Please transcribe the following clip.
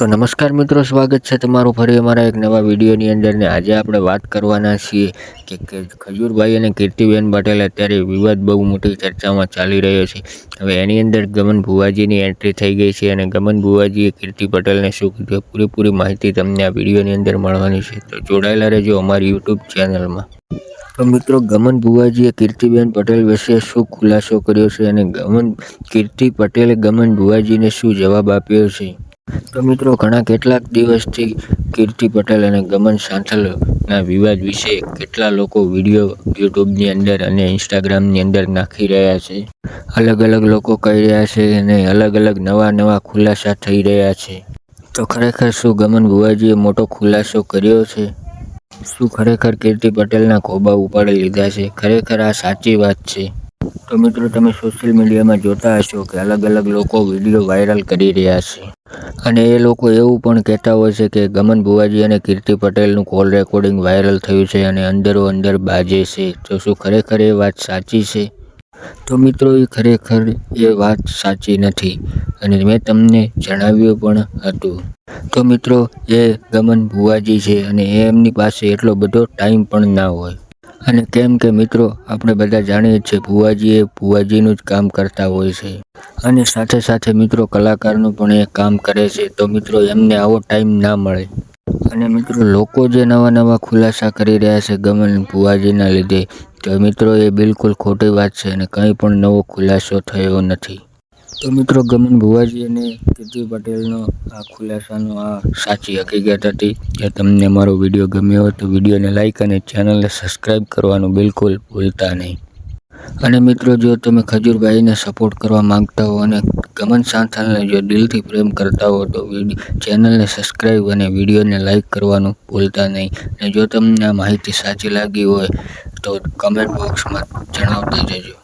તો નમસ્કાર મિત્રો, સ્વાગત છે તમારું ફરી અમારા એક નવા વિડીયોની અંદર ને આજે આપણે વાત કરવાના છીએ કે ખજૂરભાઈ અને કીર્તિબેન પટેલ અત્યારે વિવાદ બહુ મોટી ચર્ચામાં ચાલી રહ્યો છે. હવે એની અંદર ગમન ભુવાજીની એન્ટ્રી થઈ ગઈ છે અને ગમન ભુવાજીએ કીર્તિ પટેલને શું કીધું? પૂરેપૂરી માહિતી તમને આ વિડીયોની અંદર મળવાની છે. તો જોડાયેલા રહેજો અમારી યુટ્યુબ ચેનલમાં. તો મિત્રો ગમન ભુવાજીએ કીર્તિબેન પટેલ વિશે શું ખુલાસો કર્યો છે અને ગમન કીર્તિ પટેલે ગમન ભુવાજીને શું જવાબ આપ્યો છે? તો મિત્રો, ઘણા કેટલાક દિવસથી કીર્તિ પટેલ અને ગમન સાંથલના વિવાદ વિશે કેટલા લોકો વીડિયો યુટ્યુબની અંદર અને ઇન્સ્ટાગ્રામની અંદર નાખી રહ્યા છે? અલગ અલગ લોકો કહી રહ્યા છે અને અલગ અલગ નવા નવા ખુલાસા થઈ રહ્યા છે. તો ખરેખર શું ગમન બુવાજીએ મોટો ખુલાસો કર્યો છે? શું ખરેખર કીર્તિ પટેલના ખોબા ઉપાડી લીધા છે? ખરેખર આ સાચી વાત છે? તો મિત્રો, તમે સોશિયલ મીડિયામાં જોતા હશો કે અલગ અલગ લોકો વીડિયો વાયરલ કરી રહ્યા છે. અને એ લોકો એવું પણ કહેતા હોય છે કે ગમન ભુવાજી અને કીર્તિ પટેલનું કોલ રેકોર્ડિંગ વાયરલ થયું છે અને અંદરો અંદર બાજે છે. તો શું ખરેખર એ વાત સાચી છે? તો મિત્રો, એ ખરેખર એ વાત સાચી નથી. અને મેં તમને જણાવ્યું પણ હતું. તો મિત્રો, એ ગમન ભુવાજી છે અને એમની પાસે એટલો બધો ટાઈમ પણ ના હોય. અને કેમ કે મિત્રો, આપણે બધા જાણીએ છીએ ભુવાજી એ ભુવાજીનું જ કામ કરતા હોય છે. અને સાથે સાથે મિત્રો, કલાકારનું પણ એ કામ કરે છે. તો મિત્રો, એમને આવો ટાઈમ ના મળે. અને મિત્રો, લોકો જે નવા નવા ખુલાસા કરી રહ્યા છે, ગમન ભુવાજીના લીધે, તો મિત્રો, એ બિલકુલ ખોટી વાત છે અને કંઈ પણ નવો ખુલાસો થયો નથી. તો મિત્રો ગમન ભુવાજી અને કીર્તિ પટેલનો આ ખુલાસાનો આ સાચી હકીકત હતી. જો તમને મારો વીડિયો ગમ્યો હોય તો વિડીયોને લાઇક અને ચેનલને સબસ્ક્રાઈબ કરવાનું બિલકુલ ભૂલતા નહીં. અને મિત્રો જો તમે ખજૂરભાઈને સપોર્ટ કરવા માંગતા હો અને ગમન સાંથાલને જો દિલથી પ્રેમ કરતા હો તો ચેનલને સબસ્ક્રાઈબ અને વિડીયોને લાઇક કરવાનું ભૂલતા નહીં. અને જો તમને આ માહિતી સાચી લાગી હોય તો કમેન્ટ બોક્સમાં જણાવતા જજો.